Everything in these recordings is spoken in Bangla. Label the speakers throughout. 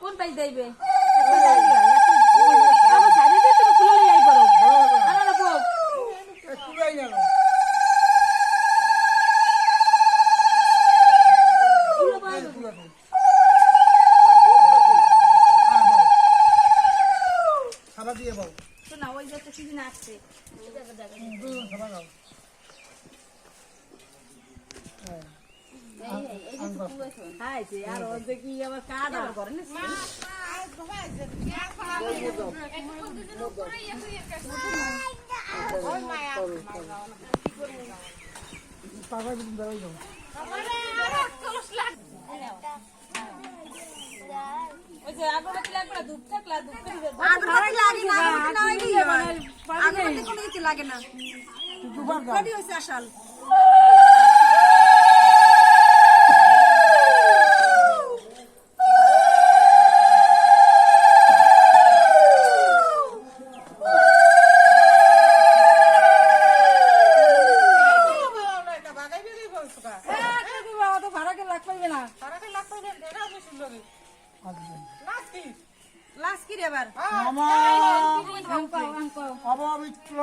Speaker 1: কোন পাইস দেইবে আমার সাইডে দিয়ে তুমি খুলে লই আই পারো আনা না বউ
Speaker 2: চুড়াই গেল
Speaker 1: খুলে পাই
Speaker 2: সাদা দিয়ে পাও
Speaker 1: শোনা ওই যে তো সিজন আসছে আর ওই যে কি আবার কাজ আর করে না?
Speaker 2: দিন বেরোই যাও
Speaker 1: আগরবাতি লাগবে না দুধ থাকলা দুধ করে
Speaker 3: আগরবাতি লাগে না আগরবাতি না হইলেই হয় আগরবাতি কোনো কিছু লাগে না।
Speaker 2: দুবার দাও
Speaker 3: রেডি হয়েছে
Speaker 1: ভাড়াকে লাগ পাইবে না।
Speaker 3: লাস্ট কি রে এবার
Speaker 2: মামা
Speaker 1: অঙ্ক অঙ্ক
Speaker 2: অপবিত্র।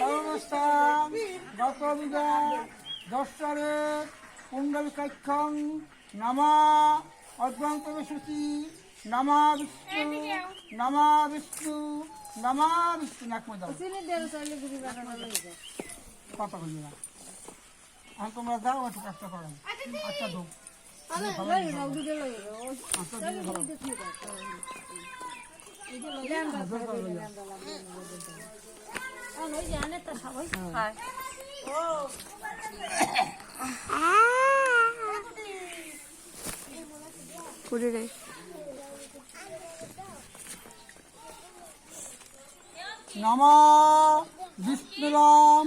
Speaker 2: সর্বস্থান গত বিজয় দর্শনে কুণ্ডলিকাক্ষং নামা। নামা বিষ্ণু। নামা বিষ্ণু। নামা বিষ্ণু। কথা বলবি না তোমরা যাও একটু কাজটা করো। আচ্ছা দো আচ্ছা দিয়ে ভালো
Speaker 1: ওই যে আনে তো সবাই খায়।
Speaker 2: নমা বিষ্ণুরাম।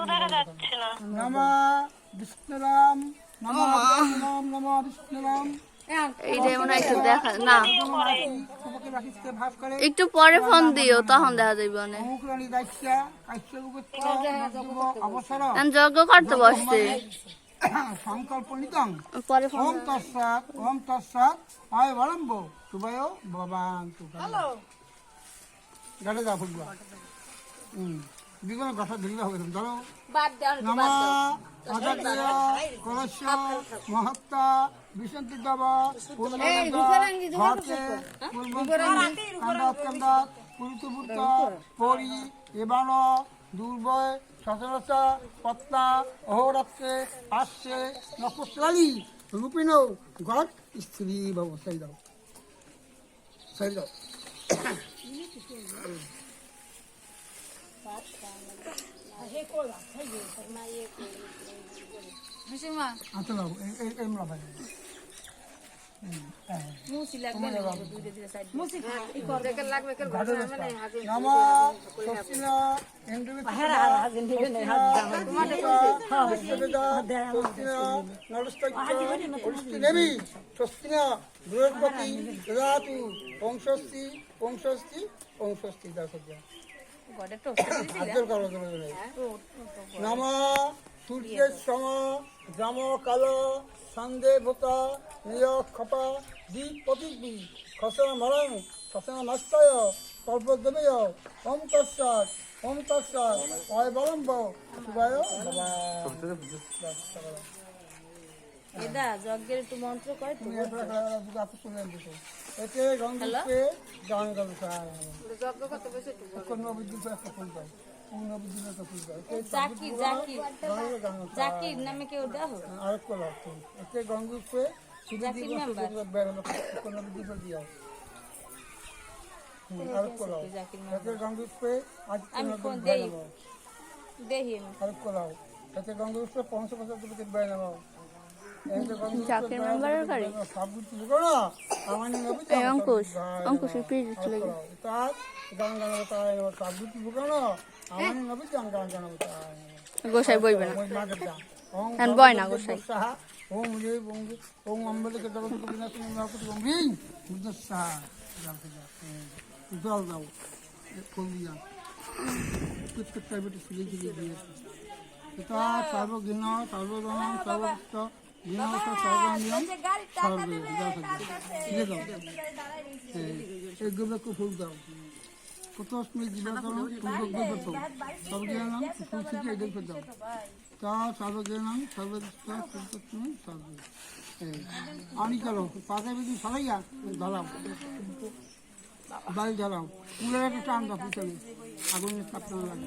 Speaker 2: না নমা বিষ্ণুরাম নমা বিষ্ণুরাম নমা বিষ্ণুরাম
Speaker 4: একটু পরে ফোন দিও তখন দেখা যাইব যজ্ঞ করতে বসছি
Speaker 2: সংকল্প নিতং ওম তৎসাৎ ওম তৎসাৎ হয় বলম্ব শুভয় ভবান হ্যালো গাড়ি যা ফুটবা হুম দিগুলো কথা দিলে হবে। ধরো নমা কলস্য মহাত্মা বিশন্তি দেব ঘটে কান্দাত পুরুতপুত্র পরি এবান দুর্বয় সচরচা পত্তা অহরাত্রে পার্শ্বে নক্ষত্রালী রূপিণ ঘট স্ত্রী সাই দাও। সাই দাও।
Speaker 1: হাসিমা
Speaker 2: দাও এই আমরা ভাই।
Speaker 1: মুসি লাগবে না দুইটা দিলে সাইড মুসি ই কর।
Speaker 2: নমা স্বস্তিনা বৃহস্পতি দদাতু বংশস্তি বংশস্তি বংশস্তি দেখো যা
Speaker 1: গড়ে টোস্ট
Speaker 2: করো। নমা সূর্যের সম জাম কালো সন্দে ভূতা নিয় খপা দ্বীপ প্রতিদ্বী খসন মরং খসন মস্তয় কল্পদেবীয় ওম তৎসাৎ ওম তৎসাৎ অয় বলম্ব
Speaker 1: এদা যজ্ঞের একটু মন্ত্র কয় তো।
Speaker 2: এতে গঙ্গে গান কোন বিদ্যুৎ একটা ফুল কোন বিদ্যুৎ একটা ফুল দাও
Speaker 1: জাকির জাকির। জাকির নামে কেউ হোক?
Speaker 2: আরেক কলা এতে গঙ্গুকে শুধু দিয়ে বসে দেখবে বের হলো। দিও আর কোলাও এতে গঙ্গোত্রে আজ কোনো দিন বের হলো। আর কোলাও এতে গঙ্গোত্রে পঞ্চাশ বছর দিকে বের
Speaker 4: জাকির মেম্বারের গাড়ি? এই অঙ্কুশ অঙ্কুশ পিস চলে গেল। গোসাই বইবে না।
Speaker 2: দাম
Speaker 4: বয় না গোসাই।
Speaker 2: ওম রে ওম রে জগৎ বিনা তুমি মাকুত ওম বুদ্ধ সাহা জল দাও ফুল দিয়া কুচ কুচ করে দিয়ে দিয়ে দাও এই গোবে ফুল দাও কত দিবা করো তুমি গোবে তো দাও তা সর্বজ্ঞান সর্বদৃষ্ট সর্বত্র সর্বে আনি চলো পাকা বেদি সরাইয়া ধরাও বাড়ি ধরাও একটা টান দাও পিছনে আগুনের তাপ না লাগে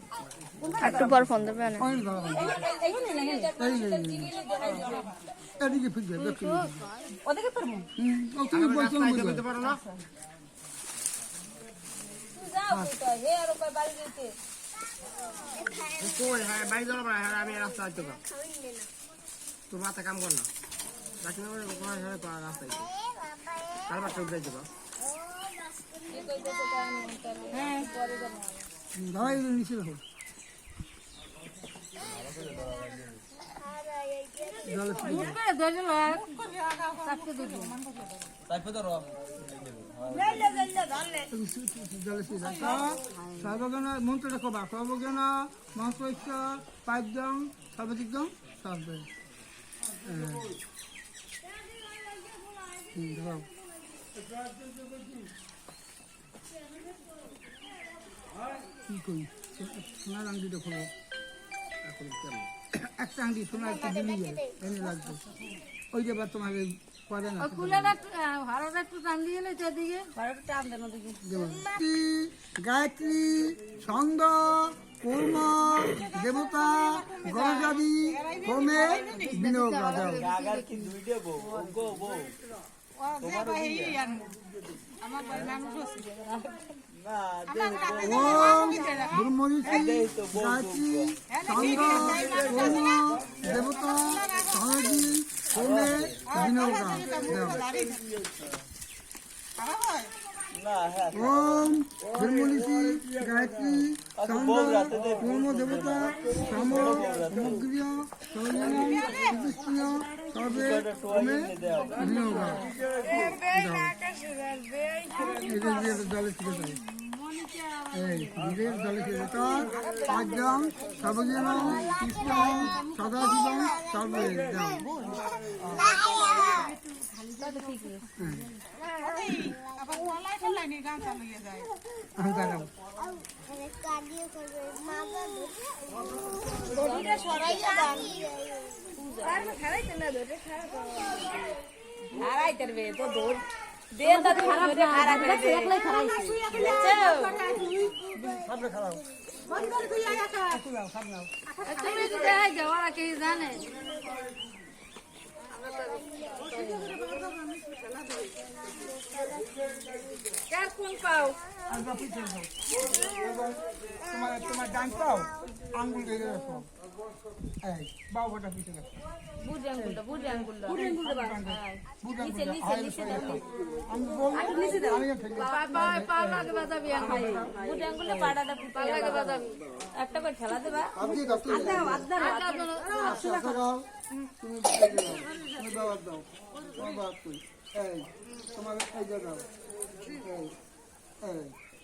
Speaker 4: একটু পর ফোন দেবে না
Speaker 2: এদিকে ফিরবে দেখতে
Speaker 3: পারব
Speaker 2: হুম ও তুমি
Speaker 5: পারো না?
Speaker 1: যাও তো হে আর কয় বাড়ি দিতে
Speaker 5: কই হ্যাঁ বাড়ি যাব না হ্যাঁ আমি রাস্তা আসতে তোর মাথা কাম কর না। বাকি
Speaker 2: ধরাই নিচে দেখো জলে ফিরে সর্বজ্ঞান মহাস্পৈশ্য পাঁচজন সর্বদিকজন সর্বে ধরো কি করি? সোনার আংটি দেখো একটা আংটি সোনার একটা দিলি এনে লাগবে ওই যে এবার তোমার এই পরে না দেবতী গায়ত্রী ছন্দ কর্ম দেবতা গণজাদি হোমে বিনিয়োগ দাও ওম ব্রহ্মঋষি গায়ত্রী ছন্দ কর্ম দেবতা সনদি হোমে বিনিয়োগ দাও ওম ব্রহ্মঋষি গায়ত্রী কর্ম দেবতা সম সমগ্রীয় সর্বীয় হোমে বিনিয়োগ দাও এটা দিয়ে এই নিজের জলে ছিল তার পাঁচজন সর্বজন কৃষ্ণ সদাশিবম সর্বে দাও আমি দাঁড়াও
Speaker 1: হারাই করবে তো
Speaker 3: কি জানে?
Speaker 1: কার কোন পাও?
Speaker 2: তোমার তোমার ডান পাও? আঙ্গুল দিয়ে রাখো। এই বাউ বটা রাখো
Speaker 1: বুঝে আঙ্গুলটা বুঝে আঙ্গুলটা।
Speaker 2: বুঝ আঙ্গুল হাই সরে রাখো আমি বল আমি ফেলে
Speaker 3: পা পা পা লাগে বাজাবি আমি
Speaker 1: বুঝে আঙ্গুলে পাড়াটা
Speaker 3: পা লাগে বাজাবি।
Speaker 1: একটা করে খেলা দেবা।
Speaker 2: আপনি দাও। তুমি দাও তোমার এই দাও। এই এই।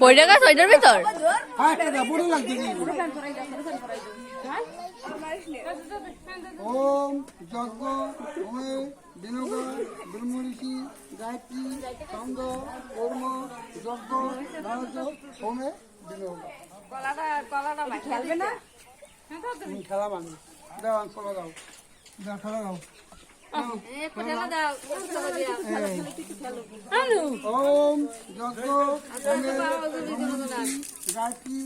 Speaker 4: পড়ে গেছে ওইটার ভিতর?
Speaker 2: ওম যজ্ঞ হোমে বিনিয়োগ ব্রহ্ম ঋষি গায়ত্রী ছন্দ কর্ম যজ্ঞ ভারত হোমে বিনিয়োগ
Speaker 3: কলাটা কলাটা খেলবে না?
Speaker 2: তুমি খেলা দাও আমি দাও খেলা দাও। ওম যজ্ঞ গায়ত্রী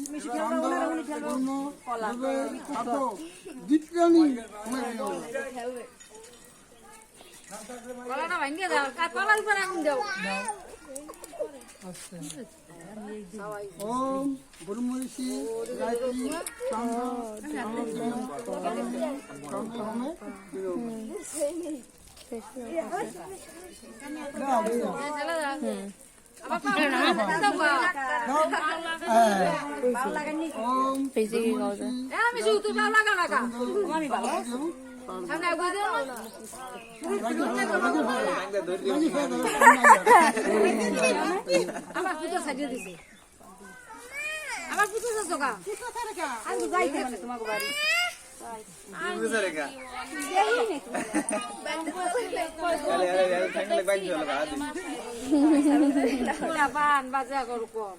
Speaker 2: দীপ্রাণী
Speaker 3: কলাটা দাও। কলার উপর আগুন দাও।
Speaker 2: ওম ব্রহ্ম ঋষি গায়ত্রী ওম
Speaker 4: বেশি কি খাওয়া যায়
Speaker 3: আমি শুধু তুই লাগা লাগা আগুন দাও আমার পুজো সাজিয়ে দিছে আমার পুজো সাজো কা আমি যাইতে মানে তোমাকে বাড়ি বাজা করু কম।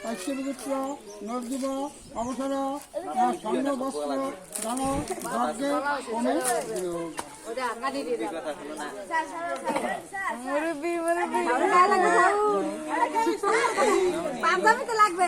Speaker 2: কাশ্যপুত্র নরদীপ অবসর স্বর্ণ বস্ত্র দান যজ্ঞে
Speaker 3: দাও তো লাগবে লাগবে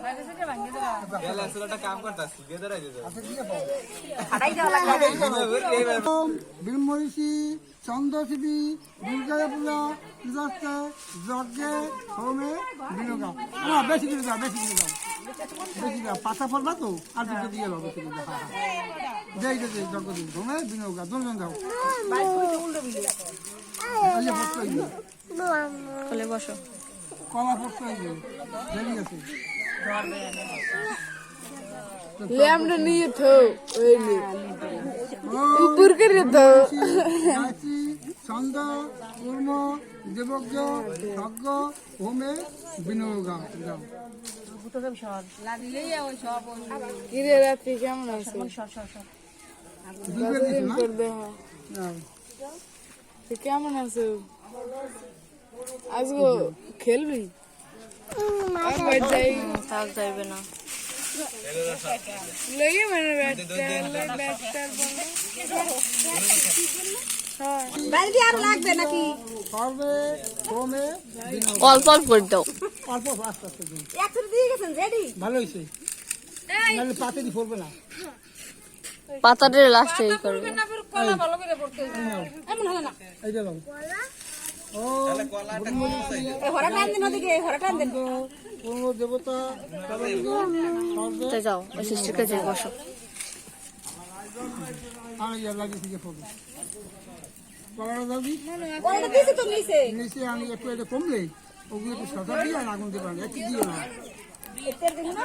Speaker 3: ভাঙিয়ে
Speaker 2: চন্দ্রশিবী দুর্গা যজ্ঞে, হোমে বিনোগা না, বেশি করে দাও বেশি করে পাতা ফলবা তো, আর দুটো দিয়ে দাও বেশি করে দাও দুজন দাও
Speaker 4: বসো।
Speaker 2: কলা পড়তে দেরি আছে।
Speaker 1: ল্যামটা নিয়ে থো ওই
Speaker 2: উপর
Speaker 1: করে তো
Speaker 2: ছন্দ কর্ম দেবজ্ঞ যজ্ঞ হোমে
Speaker 3: ওই
Speaker 1: কিরে রাত্রি কেমন আছে কেমন আছো আজকে খেলবি
Speaker 4: থাক যাইবে না
Speaker 1: মানে
Speaker 3: আর লাগবে নাকি
Speaker 2: সর্বে
Speaker 4: অল্প অল্প করে দাও।
Speaker 2: অল্প আস্তে আস্তে দিন
Speaker 3: একশো দিয়ে গেছেন রেডি
Speaker 2: ভালো হয়েছে নাহলে পাতে দিয়ে পড়বে না
Speaker 4: পাতাটা লাস্টে করবে
Speaker 3: কলা ভালো করে পড়তে এমন হয় না। এই দিন
Speaker 4: যাও ওই সিস্টারকে যে বসো।
Speaker 2: আমি
Speaker 3: তো
Speaker 2: একটু এটা কমলে ওগুলো একটু সাদা দিয়ে আগুন দেবেন একটু দিও না
Speaker 1: এতে দিন না।